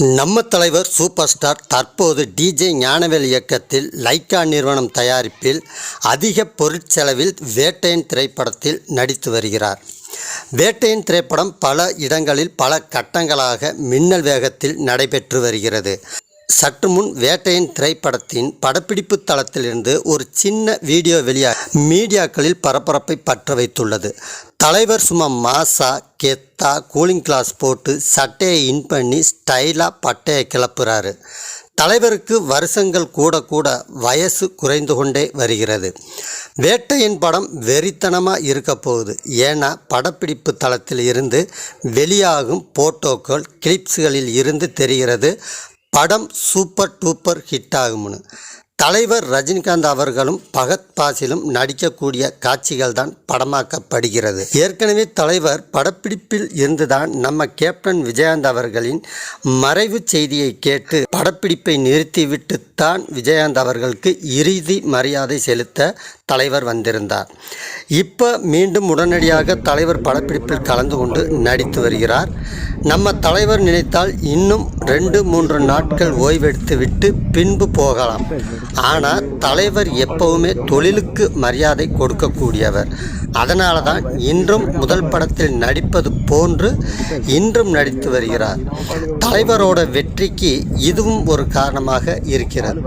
நம்ம தலைவர் super star தற்போது டிஜே ஞானவேல் இயக்கத்தில் லைக்கா நிறுவனம் தயாரிப்பில் அதிக பொருட்செலவில் வேட்டையன் திரைப்படத்தில் நடித்து வருகிறார். வேட்டையன் திரைப்படம் பல இடங்களில் பல கட்டங்களாக மின்னல் வேகத்தில் நடைபெற்று வருகிறது. சற்று முன் வேட்டையின் திரைப்படத்தின் படப்பிடிப்பு தளத்திலிருந்து ஒரு சின்ன வீடியோ வெளியாக மீடியாக்களில் பரபரப்பை பற்ற வைத்துள்ளது. தலைவர் சும்மா மாசா கெத்தா கூலிங் கிளாஸ் போட்டு சட்டையை இன் பண்ணி ஸ்டைலாக பட்டையை கிளப்புறாரு. தலைவருக்கு வருஷங்கள் கூட கூட வயசு குறைந்து கொண்டே வருகிறது. வேட்டையின் படம் வெறித்தனமாக இருக்க போகுது. ஏன்னா படப்பிடிப்பு தளத்தில் இருந்து வெளியாகும் போட்டோக்கள் கிளிப்ஸ்களில் இருந்து தெரிகிறது. படம் சூப்பர் டூப்பர் ஹிட் ஆகும்னு தலைவர் ரஜினிகாந்த் அவர்களும் பகத் பாசிலும் நடிக்கக்கூடிய காட்சிகள் தான் படமாக்கப்படுகிறது. ஏற்கனவே தலைவர் படப்பிடிப்பில் இருந்துதான் நம்ம கேப்டன் விஜயகாந்த் அவர்களின் மறைவு செய்தியை கேட்டு படப்பிடிப்பை நிறுத்திவிட்டு தான் விஜயகாந்த் அவர்களுக்கு இறுதி மரியாதை செலுத்த தலைவர் வந்திருந்தார். இப்போ மீண்டும் உடனடியாக தலைவர் படப்பிடிப்பில் கலந்து கொண்டு நடித்து வருகிறார். நம்ம தலைவர் நினைத்தால் இன்னும் ரெண்டு மூன்று நாட்கள் ஓய்வெடுத்து விட்டு பின்பு போகலாம். ஆனால் தலைவர் எப்பவுமே தொழிலுக்கு மரியாதை கொடுக்கக்கூடியவர். அதனால தான் இன்றும் முதல் படத்தில் நடிப்பது போன்று இன்றும் நடித்து வருகிறார். தலைவரோட வெற்றிக்கு இதுவும் ஒரு காரணமாக இருக்கிறது.